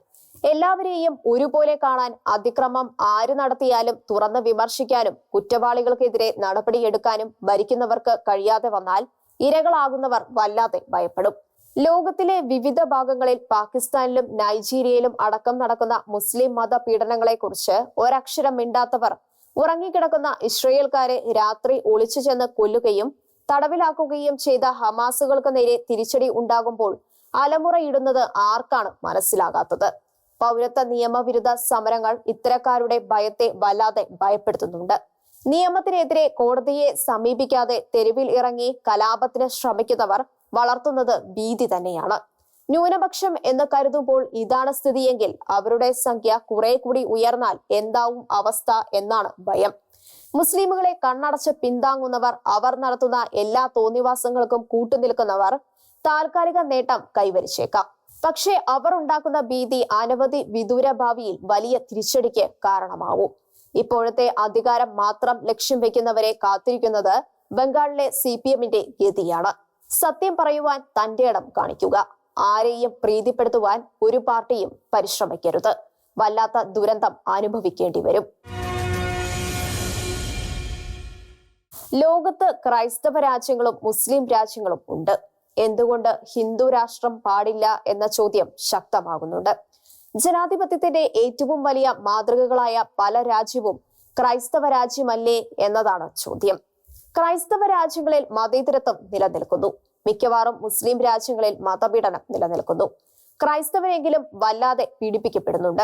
എല്ലാവരെയും ഒരുപോലെ കാണാൻ അതിക്രമം ആര് നടത്തിയാലും തുറന്ന് വിമർശിക്കാനും കുറ്റവാളികൾക്കെതിരെ നടപടിയെടുക്കാനും ഭരിക്കുന്നവർക്ക് കഴിയാതെ വന്നാൽ ഇരകളാകുന്നവർ വല്ലാതെ ഭയപ്പെടും. ലോകത്തിലെ വിവിധ ഭാഗങ്ങളിൽ പാകിസ്ഥാനിലും നൈജീരിയയിലും അടക്കം നടക്കുന്ന മുസ്ലിം മത പീഡനങ്ങളെക്കുറിച്ച് ഒരക്ഷരം മിണ്ടാത്തവർ ഉറങ്ങിക്കിടക്കുന്ന ഇസ്രയേൽക്കാരെ രാത്രി ഒളിച്ചു ചെന്ന് കൊല്ലുകയും തടവിലാക്കുകയും ചെയ്ത ഹമാസുകൾക്ക് നേരെ തിരിച്ചടി ഉണ്ടാകുമ്പോൾ അലമുറയിടുന്നത് ആർക്കാണ് മനസ്സിലാകാത്തത്? പൗരത്വ നിയമവിരുദ്ധ സമരങ്ങൾ ഇത്തരക്കാരുടെ ഭയത്തെ വല്ലാതെ ഭയപ്പെടുത്തുന്നുണ്ട്. നിയമത്തിനെതിരെ കോടതിയെ സമീപിക്കാതെ തെരുവിൽ ഇറങ്ങി കലാപത്തിന് ശ്രമിക്കുന്നവർ വളർത്തുന്നത് ഭീതി തന്നെയാണ്. ന്യൂനപക്ഷം എന്ന് കരുതുമ്പോൾ ഇതാണ് സ്ഥിതിയെങ്കിൽ അവരുടെ സംഖ്യ കുറെ കൂടി ഉയർന്നാൽ എന്താവും അവസ്ഥ എന്നാണ് ഭയം. മുസ്ലിമുകളെ കണ്ണടച്ച് പിന്താങ്ങുന്നവർ അവർ നടത്തുന്ന എല്ലാ തോന്നിവാസങ്ങൾക്കും കൂട്ടുനിൽക്കുന്നവർ താൽക്കാലിക നേട്ടം കൈവരിച്ചേക്കാം. പക്ഷേ അവർ ഉണ്ടാക്കുന്ന ഭീതി അനവധി വിദൂര ഭാവിയിൽ വലിയ തിരിച്ചടിക്ക് കാരണമാവും. ഇപ്പോഴത്തെ അധികാരം മാത്രം ലക്ഷ്യം വെക്കുന്നവരെ കാത്തിരിക്കുന്നത് ബംഗാളിലെ സി പി എമ്മിന്റെ ഗതിയാണ്. സത്യം പറയുവാൻ തന്റെ ഇടം കാണിക്കുക. ആരെയും പ്രീതിപ്പെടുത്തുവാൻ ഒരു പാർട്ടിയും പരിശ്രമിക്കരുത്. വല്ലാത്ത ദുരന്തം അനുഭവിക്കേണ്ടി വരും. ലോകത്ത് ക്രൈസ്തവ രാജ്യങ്ങളും മുസ്ലിം രാജ്യങ്ങളും ഉണ്ട്. എന്തുകൊണ്ട് ഹിന്ദു രാഷ്ട്രം പാടില്ല എന്ന ചോദ്യം ശക്തമാകുന്നുണ്ട്. ജനാധിപത്യത്തിന്റെ ഏറ്റവും വലിയ മാതൃകകളായ പല രാജ്യവും ക്രൈസ്തവ രാജ്യമല്ലേ എന്നതാണ് ചോദ്യം. ക്രൈസ്തവ രാജ്യങ്ങളിൽ മതേതരത്വം നിലനിൽക്കുന്നു. മിക്കവാറും മുസ്ലിം രാജ്യങ്ങളിൽ മതപീഡനം നിലനിൽക്കുന്നു. ക്രൈസ്തവരെങ്കിലും വല്ലാതെ പീഡിപ്പിക്കപ്പെടുന്നുണ്ട്.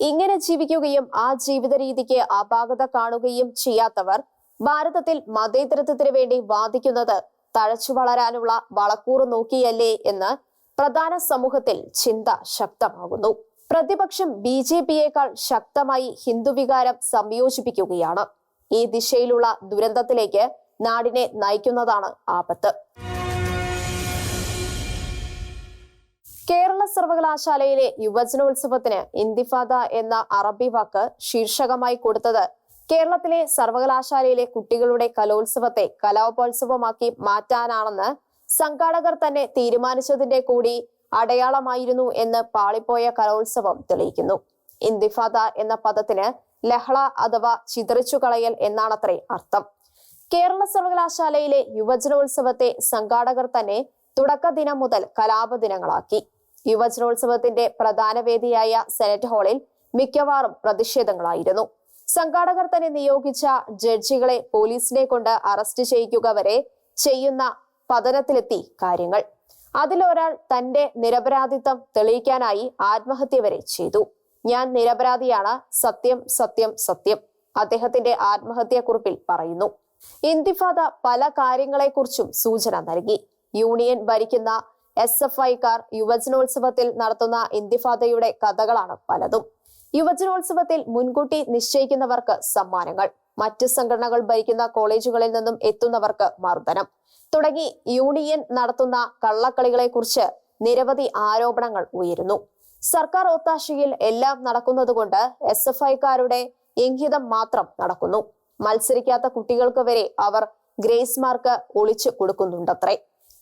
ഇങ്ങനെ ജീവിക്കുകയും ആ ജീവിത രീതിക്ക് അപാകത കാണുകയും ചെയ്യാത്തവർ ഭാരതത്തിൽ മതേതരത്വത്തിന് വേണ്ടി വാദിക്കുന്നത് തഴച്ചു വളരാനുള്ള വളക്കൂറ് നോക്കിയല്ലേ എന്ന് പ്രധാന സമൂഹത്തിൽ ചിന്ത ശക്തമാകുന്നു. പ്രതിപക്ഷം ബി ജെ പിയേക്കാൾ ശക്തമായി ഹിന്ദുവികാരം സംയോജിപ്പിക്കുകയാണ്. ഈ ദിശയിലുള്ള ദുരന്തത്തിലേക്ക് നാടിനെ നയിക്കുന്നതാണ് ആപത്ത്. കേരള സർവകലാശാലയിലെ യുവജനോത്സവത്തിന് ഇന്തിഫാദ എന്ന അറബി വാക്ക് ശീർഷകമായി കൊടുത്തത് കേരളത്തിലെ സർവകലാശാലയിലെ കുട്ടികളുടെ കലോത്സവത്തെ കലോപോത്സവമാക്കി മാറ്റാനാണെന്ന് സംഘാടകർ തന്നെ തീരുമാനിച്ചതിന്റെ കൂടി അടയാളമായിരുന്നു എന്ന് പാളിപ്പോയ കലോത്സവം തെളിയിക്കുന്നു. ഇന്തിഫാദ എന്ന പദത്തിന് ലഹള അഥവാ ചിതറിച്ചു കളയൽ എന്നാണത്രേ അർത്ഥം. കേരള സർവകലാശാലയിലെ യുവജനോത്സവത്തെ സംഘാടകർ തന്നെ തുടക്ക ദിനം മുതൽ കലാപ ദിനങ്ങളാക്കി യുവജനോത്സവത്തിന്റെ പ്രധാന വേദിയായ സെനറ്റ് ഹാളിൽ മിക്കവാറും പ്രതിഷേധങ്ങളായിരുന്നു. സംഘാടകർ തന്നെ നിയോഗിച്ച ജഡ്ജികളെ പോലീസിനെ കൊണ്ട് അറസ്റ്റ് ചെയ്യിക്കുക വരെ ചെയ്യുന്ന പതനത്തിലെത്തി കാര്യങ്ങൾ. അതിലൊരാൾ തന്റെ നിരപരാധിത്വം തെളിയിക്കാനായി ആത്മഹത്യ വരെ ചെയ്തു. ഞാൻ നിരപരാധിയാണ്. സത്യം സത്യം സത്യം. അദ്ദേഹത്തിന്റെ ആത്മഹത്യാക്കുറിപ്പിൽ പറയുന്നു. ഇന്തിഫാദ പല കാര്യങ്ങളെക്കുറിച്ചും സൂചന നൽകി. യൂണിയൻ ഭരിക്കുന്ന എസ് എഫ് ഐക്കാർ യുവജനോത്സവത്തിൽ നടത്തുന്ന ഇന്തിഫാദയുടെ കഥകളാണ് പലതും. യുവജനോത്സവത്തിൽ മുൻകൂട്ടി നിശ്ചയിക്കുന്നവർക്ക് സമ്മാനങ്ങൾ. മറ്റ് സംഘടനകൾ ഭരിക്കുന്ന കോളേജുകളിൽ നിന്നും എത്തുന്നവർക്ക് മർദ്ദനം. തുടങ്ങി യൂണിയൻ നടത്തുന്ന കള്ളക്കളികളെ കുറിച്ച് നിരവധി ആരോപണങ്ങൾ ഉയരുന്നു. സർക്കാർ ഒത്താശയിൽ എല്ലാം നടക്കുന്നതുകൊണ്ട് എസ് എഫ് ഐക്കാരുടെ ഇംഗിതം മാത്രം നടക്കുന്നു. മത്സരിക്കാത്ത കുട്ടികൾക്ക് വരെ അവർ ഗ്രേസ് മാർക്ക് ഒളിച്ചു കൊടുക്കുന്നുണ്ടത്രേ.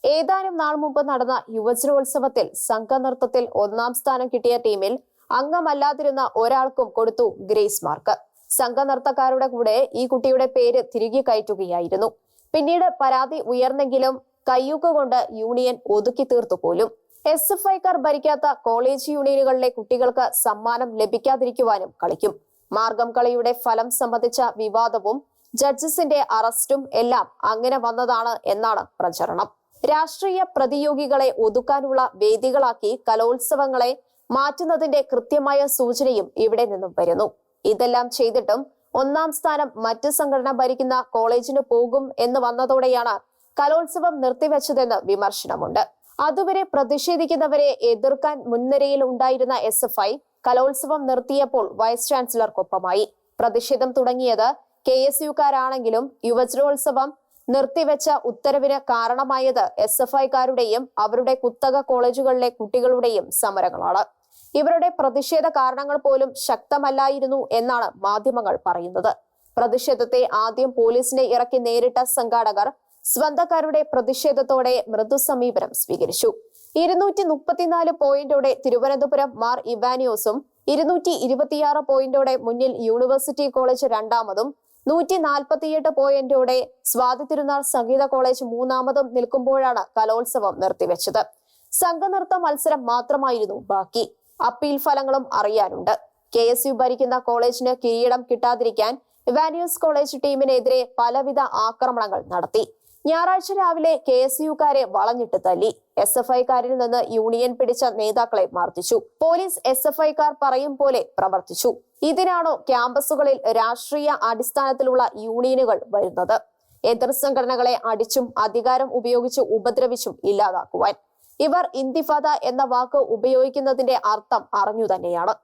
ഏതാനും നാൾ മുമ്പ് നടന്ന യുവജനോത്സവത്തിൽ സംഘനൃത്തത്തിൽ ഒന്നാം സ്ഥാനം കിട്ടിയ ടീമിൽ അംഗമല്ലാതിരുന്ന ഒരാൾക്കും കൊടുത്തു ഗ്രേസ് മാർക്ക്. സംഘനർത്തക്കാരുടെ കൂടെ ഈ കുട്ടിയുടെ പേര് തിരികെ കയറ്റുകയായിരുന്നു. പിന്നീട് പരാതി ഉയർന്നെങ്കിലും കയ്യൂക്ക് കൊണ്ട് യൂണിയൻ ഒതുക്കി തീർത്തു പോലും. എസ് എഫ് ഐക്കാർ ഭരിക്കാത്ത കോളേജ് യൂണിയനുകളിലെ കുട്ടികൾക്ക് സമ്മാനം ലഭിക്കാതിരിക്കുവാനും കളിക്കും. മാർഗം കളിയുടെ ഫലം സംബന്ധിച്ച വിവാദവും ജഡ്ജസിന്റെ അറസ്റ്റും എല്ലാം അങ്ങനെ വന്നതാണ് എന്നാണ് പ്രചരണം. രാഷ്ട്രീയ പ്രതിയോഗികളെ ഒതുക്കാനുള്ള വേദികളാക്കി കലോത്സവങ്ങളെ മാറ്റുന്നതിന്റെ കൃത്യമായ സൂചനയും ഇവിടെ നിന്നും വരുന്നു. ഇതെല്ലാം ചെയ്തിട്ടും ഒന്നാം സ്ഥാനം മറ്റ് സംഘടന ഭരിക്കുന്ന കോളേജിന് പോകും എന്ന് വന്നതോടെയാണ് കലോത്സവം നിർത്തിവെച്ചതെന്ന് വിമർശനമുണ്ട്. അതുവരെ പ്രതിഷേധിക്കുന്നവരെ എതിർക്കാൻ മുൻനിരയിൽ ഉണ്ടായിരുന്ന എസ് എഫ് ഐ കലോത്സവം നിർത്തിയപ്പോൾ വൈസ് ചാൻസലർക്കൊപ്പമായി. പ്രതിഷേധം തുടങ്ങിയത് കെ എസ് യുക്കാരാണെങ്കിലും യുവജനോത്സവം നിർത്തിവെച്ച ഉത്തരവിന് കാരണമായത് എസ് എഫ് ഐക്കാരുടെയും അവരുടെ കുത്തക കോളേജുകളിലെ കുട്ടികളുടെയും സമരങ്ങളാണ്. ഇവരുടെ പ്രതിഷേധ കാരണങ്ങൾ പോലും ശക്തമല്ലായിരുന്നു എന്നാണ് മാധ്യമങ്ങൾ പറയുന്നത്. പ്രതിഷേധത്തെ ആദ്യം പോലീസിനെ ഇറക്കി നേരിട്ട സംഘാടകർ സ്വന്തക്കാരുടെ പ്രതിഷേധത്തോടെ മൃദു സമീപനം സ്വീകരിച്ചു. ഇരുന്നൂറ്റി മുപ്പത്തിനാല് പോയിന്റോടെ തിരുവനന്തപുരം മാർ ഇവാനിയോസും ഇരുന്നൂറ്റി ഇരുപത്തിയാറ് പോയിന്റോടെ മുന്നിൽ യൂണിവേഴ്സിറ്റി കോളേജ് രണ്ടാമതും നൂറ്റി നാൽപ്പത്തിയെട്ട് പോയിന്റോടെ സ്വാതി തിരുനാൾ സംഗീത കോളേജ് മൂന്നാമതും നിൽക്കുമ്പോഴാണ് കലോത്സവം നിർത്തിവെച്ചത്. സംഘനൃത്ത മത്സരം മാത്രമായിരുന്നു ബാക്കി. അപ്പീൽ ഫലങ്ങളും അറിയാനുണ്ട്. കെ എസ് യു ഭരിക്കുന്ന കോളേജിന് കിരീടം കിട്ടാതിരിക്കാൻ ഇവാനിയസ് കോളേജ് ടീമിനെതിരെ പലവിധ ആക്രമണങ്ങൾ നടത്തി. ഞായറാഴ്ച രാവിലെ കെ എസ് യുക്കാരെ വളഞ്ഞിട്ട് തല്ലി. എസ് എഫ് ഐക്കാരിൽ നിന്ന് യൂണിയൻ പിടിച്ച നേതാക്കളെ മർദ്ദിച്ചു. പോലീസ് എസ് എഫ് ഐക്കാർ പറയും പോലെ പ്രവർത്തിച്ചു. ഇതിനാണോ ക്യാമ്പസുകളിൽ രാഷ്ട്രീയ അടിസ്ഥാനത്തിലുള്ള യൂണിയനുകൾ വരുന്നത്? എതിർ സംഘടനകളെ അടിച്ചും അധികാരം ഉപയോഗിച്ച് ഉപദ്രവിച്ചും ഇല്ലാതാക്കുവാൻ. ഇവർ ഇന്തിഫാദ എന്ന വാക്ക് ഉപയോഗിക്കുന്നതിന്റെ അർത്ഥം അറിഞ്ഞു തന്നെയാണ്.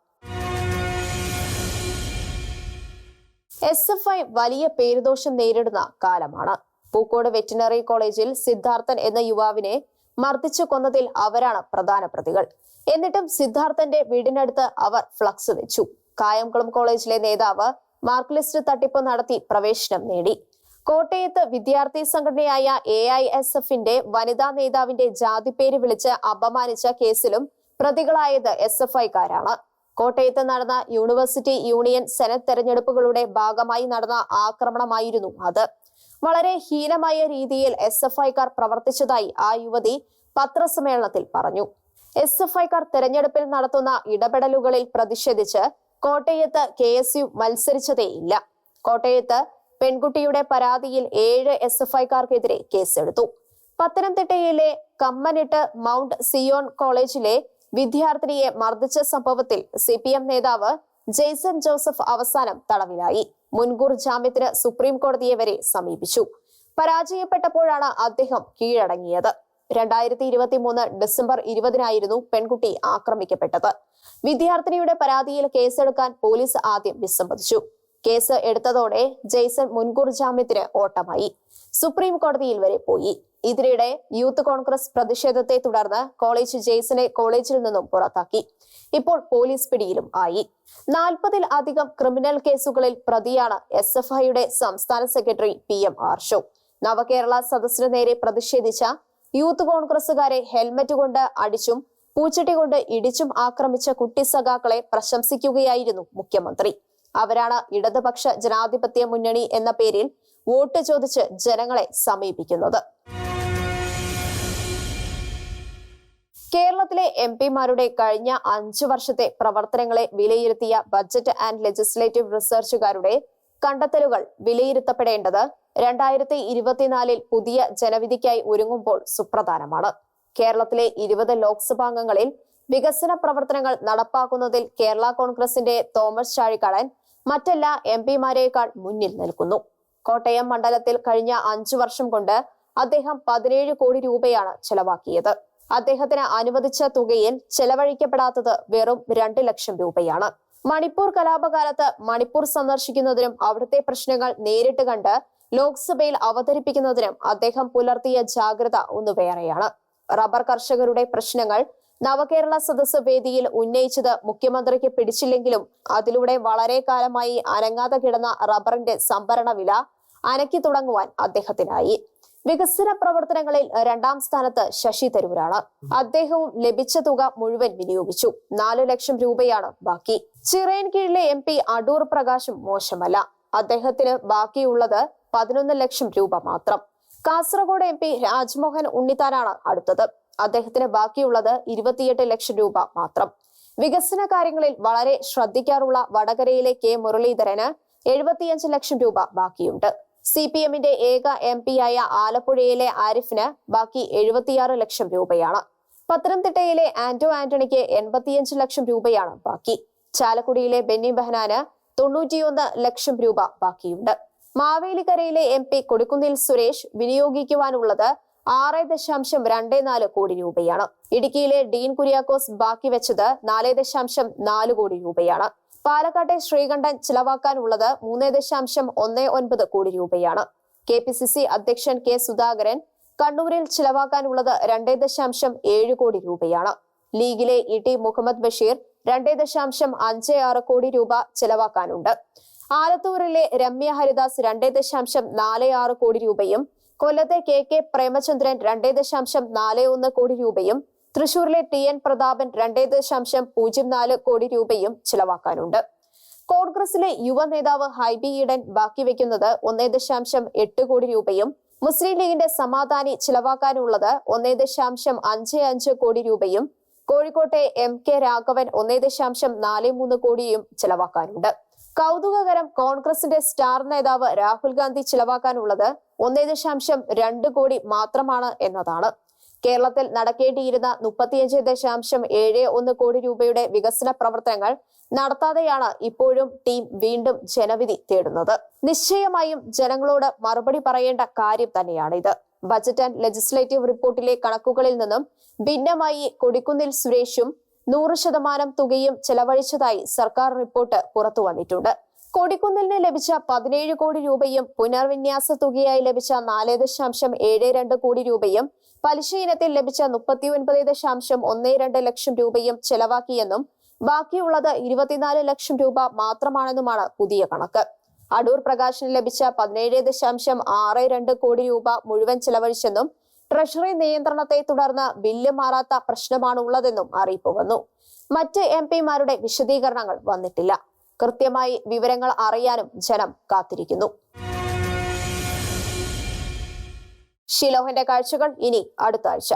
എസ് എഫ് ഐ വലിയ പേരുദോഷം നേരിടുന്ന കാലമാണ്. പൂക്കോട് വെറ്റിനറി കോളേജിൽ സിദ്ധാർത്ഥൻ എന്ന യുവാവിനെ മർദ്ദിച്ചു കൊന്നതിൽ അവരാണ് പ്രധാന പ്രതികൾ. എന്നിട്ടും സിദ്ധാർത്ഥന്റെ വീടിനടുത്ത് അവർ ഫ്ലക്സ് വെച്ചു. കായംകുളം കോളേജിലെ നേതാവ് മാർക്ക് ലിസ്റ്റ് തട്ടിപ്പ് നടത്തി പ്രവേശനം നേടി. കോട്ടയത്ത് വിദ്യാർത്ഥി സംഘടനയായ എ ഐ എസ് എഫിന്റെ വനിതാ നേതാവിന്റെ ജാതിപ്പേര് വിളിച്ച് അപമാനിച്ച കേസിലും പ്രതികളായത് എസ് എഫ് ഐക്കാരാണ് കോട്ടയത്ത് നടന്ന യൂണിവേഴ്സിറ്റി യൂണിയൻ സെനറ്റ് തെരഞ്ഞെടുപ്പുകളുടെ ഭാഗമായി നടന്ന ആക്രമണമായിരുന്നു അത്. വളരെ ഹീനമായ രീതിയിൽ എസ് എഫ് ഐക്കാർ പ്രവർത്തിച്ചതായി ആ യുവതി പത്രസമ്മേളനത്തിൽ പറഞ്ഞു. എസ് എഫ് ഐക്കാർ തെരഞ്ഞെടുപ്പിൽ നടത്തുന്ന ഇടപെടലുകളിൽ പ്രതിഷേധിച്ച് കോട്ടയത്ത് കെ എസ് യു മത്സരിച്ചതേയില്ല കോട്ടയത്ത് പെൺകുട്ടിയുടെ പരാതിയിൽ ഏഴ് എസ് എഫ് ഐക്കാർക്കെതിരെ കേസെടുത്തു. പത്തനംതിട്ടയിലെ കമ്മനിട്ട് മൗണ്ട് സിയോൺ കോളേജിലെ വിദ്യാർത്ഥിനിയെ മർദ്ദിച്ച സംഭവത്തിൽ സി നേതാവ് ജെയ്സൺ ജോസഫ് അവസാനം തടവിലായി. മുൻകൂർ ജാമ്യത്തിന് സുപ്രീം കോടതിയെ വരെ സമീപിച്ചു. പരാജയപ്പെട്ടപ്പോഴാണ് അദ്ദേഹം കീഴടങ്ങിയത്. രണ്ടായിരത്തി ഇരുപത്തി മൂന്ന് ഡിസംബർ ഇരുപതിനായിരുന്നു പെൺകുട്ടി ആക്രമിക്കപ്പെട്ടത്. വിദ്യാർത്ഥിനിയുടെ പരാതിയിൽ കേസെടുക്കാൻ പോലീസ് ആദ്യം വിസമ്മതിച്ചു. കേസ് എടുത്തതോടെ ജെയ്സൺ മുൻകൂർ ജാമ്യത്തിന് ഓട്ടമായി. സുപ്രീം കോടതിയിൽ വരെ പോയി. ഇതിനിടെ യൂത്ത് കോൺഗ്രസ് പ്രതിഷേധത്തെ തുടർന്ന് കോളേജ് ജെയ്സനെ കോളേജിൽ നിന്നും പുറത്താക്കി. ഇപ്പോൾ പോലീസ് പിടിയിലും ആയി. നാൽപ്പതിൽ അധികം ക്രിമിനൽ കേസുകളിൽ പ്രതിയാണ് എസ് എഫ് ഐയുടെ സംസ്ഥാന സെക്രട്ടറി പി എം ആർഷോ. നവകേരള സദസ്സിനു നേരെ പ്രതിഷേധിച്ച യൂത്ത് കോൺഗ്രസുകാരെ ഹെൽമറ്റ് കൊണ്ട് അടിച്ചും പൂച്ചട്ടി കൊണ്ട് ഇടിച്ചും ആക്രമിച്ച കുട്ടി സഖാക്കളെ പ്രശംസിക്കുകയായിരുന്നു മുഖ്യമന്ത്രി. അവരാണ് ഇടതുപക്ഷ ജനാധിപത്യ മുന്നണി എന്ന പേരിൽ വോട്ട് ചോദിച്ച് ജനങ്ങളെ സമീപിക്കുന്നത്. കേരളത്തിലെ എം പിമാരുടെ കഴിഞ്ഞ അഞ്ചു വർഷത്തെ പ്രവർത്തനങ്ങളെ വിലയിരുത്തിയ ബജറ്റ് ആൻഡ് ലെജിസ്ലേറ്റീവ് റിസർച്ചുകാരുടെ കണ്ടെത്തലുകൾ വിലയിരുത്തപ്പെടേണ്ടത് രണ്ടായിരത്തി ഇരുപത്തിനാലിൽ പുതിയ ജനവിധിക്കായി ഒരുങ്ങുമ്പോൾ സുപ്രധാനമാണ്. കേരളത്തിലെ ഇരുപത് ലോക്സഭാംഗങ്ങളിൽ വികസന പ്രവർത്തനങ്ങൾ നടപ്പാക്കുന്നതിൽ കേരള കോൺഗ്രസിന്റെ തോമസ് ചാഴിക്കാടൻ മറ്റെല്ലാ എം പിമാരേക്കാൾ മുന്നിൽ നിൽക്കുന്നു. കോട്ടയം മണ്ഡലത്തിൽ കഴിഞ്ഞ അഞ്ചു വർഷം കൊണ്ട് അദ്ദേഹം പതിനേഴ് കോടി രൂപയാണ് ചെലവാക്കിയത്. അദ്ദേഹത്തിന് അനുവദിച്ച തുകയിൽ ചെലവഴിക്കപ്പെടാത്തത് വെറും രണ്ട് ലക്ഷം രൂപയാണ്. മണിപ്പൂർ കലാപകാലത്ത് മണിപ്പൂർ സന്ദർശിക്കുന്നതിനും അവിടുത്തെ പ്രശ്നങ്ങൾ നേരിട്ട് കണ്ട് ലോക്സഭയിൽ അവതരിപ്പിക്കുന്നതിനും അദ്ദേഹം പുലർത്തിയ ജാഗ്രത ഒന്ന് വേറെയാണ്. റബ്ബർ കർഷകരുടെ പ്രശ്നങ്ങൾ നവകേരള സദസ് വേദിയിൽ ഉന്നയിച്ചത് മുഖ്യമന്ത്രിക്ക് പിടിച്ചില്ലെങ്കിലും അതിലൂടെ വളരെ കാലമായി അനങ്ങാതെ കിടന്ന റബ്ബറിന്റെ സംഭരണ വില അനക്കി തുടങ്ങുവാൻ അദ്ദേഹത്തിനായി. വികസന പ്രവർത്തനങ്ങളിൽ രണ്ടാം സ്ഥാനത്ത് ശശി തരൂരാണ്. അദ്ദേഹവും ലഭിച്ച തുക മുഴുവൻ വിനിയോഗിച്ചു. നാല് ലക്ഷം രൂപയാണ് ബാക്കി. ചിറയൻ കീഴിലെ എം പി അടൂർ പ്രകാശും മോശമല്ല. അദ്ദേഹത്തിന് ബാക്കിയുള്ളത് പതിനൊന്ന് ലക്ഷം രൂപ മാത്രം. കാസർഗോഡ് എം പി രാജ്മോഹൻ ഉണ്ണിത്താനാണ് അടുത്തത്. അദ്ദേഹത്തിന് ബാക്കിയുള്ളത് ഇരുപത്തിയെട്ട് ലക്ഷം രൂപ മാത്രം. വികസന കാര്യങ്ങളിൽ വളരെ ശ്രദ്ധിക്കാറുള്ള വടകരയിലെ കെ മുരളീധരന് എഴുപത്തിയഞ്ച് ലക്ഷം രൂപ ബാക്കിയുണ്ട്. സി പി എമ്മിന്റെ ഏക എം ആയ ആലപ്പുഴയിലെ ആരിഫിന് ബാക്കി എഴുപത്തിയാറ് ലക്ഷം രൂപയാണ്. പത്തനംതിട്ടയിലെ ആന്റോ ആന്റണിക്ക് എൺപത്തിയഞ്ച് ലക്ഷം രൂപയാണ് ബാക്കി. ചാലക്കുടിയിലെ ബെന്നി ബെഹനാന് തൊണ്ണൂറ്റിയൊന്ന് ലക്ഷം രൂപ ബാക്കിയുണ്ട്. മാവേലിക്കരയിലെ എം പി കൊടിക്കുന്നിൽ സുരേഷ് വിനിയോഗിക്കുവാനുള്ളത് ആറ് ദശാംശം രണ്ട് നാല് കോടി രൂപയാണ്. ഇടുക്കിയിലെ ഡീൻ കുര്യാക്കോസ് ബാക്കി വെച്ചത് നാല് ദശാംശം നാല് കോടി രൂപയാണ്. പാലക്കാട്ടെ ശ്രീകണ്ഠൻ ചിലവാക്കാനുള്ളത് മൂന്ന് ദശാംശം ഒന്ന് ഒൻപത് കോടി രൂപയാണ്. കെ പി സി സി അധ്യക്ഷൻ കെ സുധാകരൻ കണ്ണൂരിൽ ചിലവാക്കാനുള്ളത് രണ്ട് ദശാംശം ഏഴ് കോടി രൂപയാണ്. ലീഗിലെ ഇ ടി മുഹമ്മദ് ബഷീർ രണ്ട് ദശാംശം അഞ്ച് ആറ് കോടി രൂപ ചിലവാക്കാനുണ്ട്. ആലത്തൂരിലെ രമ്യ ഹരിദാസ് രണ്ട് ദശാംശം നാല് ആറ് കോടി രൂപയും കൊല്ലത്തെ കെ കെ പ്രേമചന്ദ്രൻ രണ്ടേ ദശാംശം നാല് ഒന്ന് കോടി രൂപയും തൃശൂരിലെ ടി എൻ പ്രതാപൻ രണ്ടേ ദശാംശം പൂജ്യം നാല് കോടി രൂപയും ചിലവാക്കാനുണ്ട്. കോൺഗ്രസിലെ യുവ നേതാവ് ഹൈബി ഈഡൻ ബാക്കി വെക്കുന്നത് ഒന്നേ ദശാംശം എട്ട് കോടി രൂപയും മുസ്ലിം ലീഗിന്റെ സമാധാനി ചിലവാക്കാനുള്ളത് ഒന്നേ ദശാംശം അഞ്ച് അഞ്ച് കോടി രൂപയും കോഴിക്കോട്ടെ എം കെ രാഘവൻ ഒന്നേ ദശാംശം നാല് മൂന്ന് കോടിയും ചിലവാക്കാനുണ്ട്. കൗതുകകരം കോൺഗ്രസിന്റെ സ്റ്റാർ നേതാവ് രാഹുൽ ഗാന്ധി ചിലവാക്കാനുള്ളത് ഒന്നേ ദശാംശം രണ്ട് കോടി മാത്രമാണ് എന്നതാണ്. കേരളത്തിൽ നടക്കേണ്ടിയിരുന്ന മുപ്പത്തിയഞ്ച് ദശാംശം ഏഴ് ഒന്ന് കോടി രൂപയുടെ വികസന പ്രവർത്തനങ്ങൾ നടത്താതെയാണ് ഇപ്പോഴും ടീം വീണ്ടും ജനവിധി തേടുന്നത്. നിശ്ചയമായും ജനങ്ങളോട് മറുപടി പറയേണ്ട കാര്യം തന്നെയാണിത്. ബജറ്റ് ആൻഡ് ലെജിസ്ലേറ്റീവ് റിപ്പോർട്ടിലെ കണക്കുകളിൽ നിന്നും ഭിന്നമായി കൊടിക്കുന്നിൽ സുരേഷും നൂറ് ശതമാനം തുകയും ചെലവഴിച്ചതായി സർക്കാർ റിപ്പോർട്ട് പുറത്തു വന്നിട്ടുണ്ട്. കൊടിക്കുന്നിലിന് ലഭിച്ച പതിനേഴ് കോടി രൂപയും പുനർവിന്യാസ തുകയായി ലഭിച്ച നാല് ദശാംശം ഏഴ് രണ്ട് കോടി രൂപയും പലിശ ഇനത്തിൽ ലഭിച്ച മുപ്പത്തി ഒൻപത് ദശാംശം ഒന്ന് രണ്ട് ലക്ഷം രൂപയും ചെലവാക്കിയെന്നും ബാക്കിയുള്ളത് ഇരുപത്തിനാല് ലക്ഷം രൂപ മാത്രമാണെന്നുമാണ് പുതിയ കണക്ക്. അടൂർ പ്രകാശിന് ലഭിച്ച പതിനേഴ് ദശാംശം ആറ് രണ്ട് കോടി രൂപ മുഴുവൻ ചെലവഴിച്ചെന്നും ട്രഷറി നിയന്ത്രണത്തെ തുടർന്ന് ബില്ല് മാറാത്ത പ്രശ്നമാണ് ഉള്ളതെന്നും അറിയിപ്പ് വന്നു. മറ്റ് എം പിമാരുടെ വിശദീകരണങ്ങൾ വന്നിട്ടില്ല. കൃത്യമായി വിവരങ്ങൾ അറിയാനും ജനം കാത്തിരിക്കുന്നു. ഷിലോഹിന്റെ കാഴ്ചകൾ ഇനി അടുത്ത ആഴ്ച.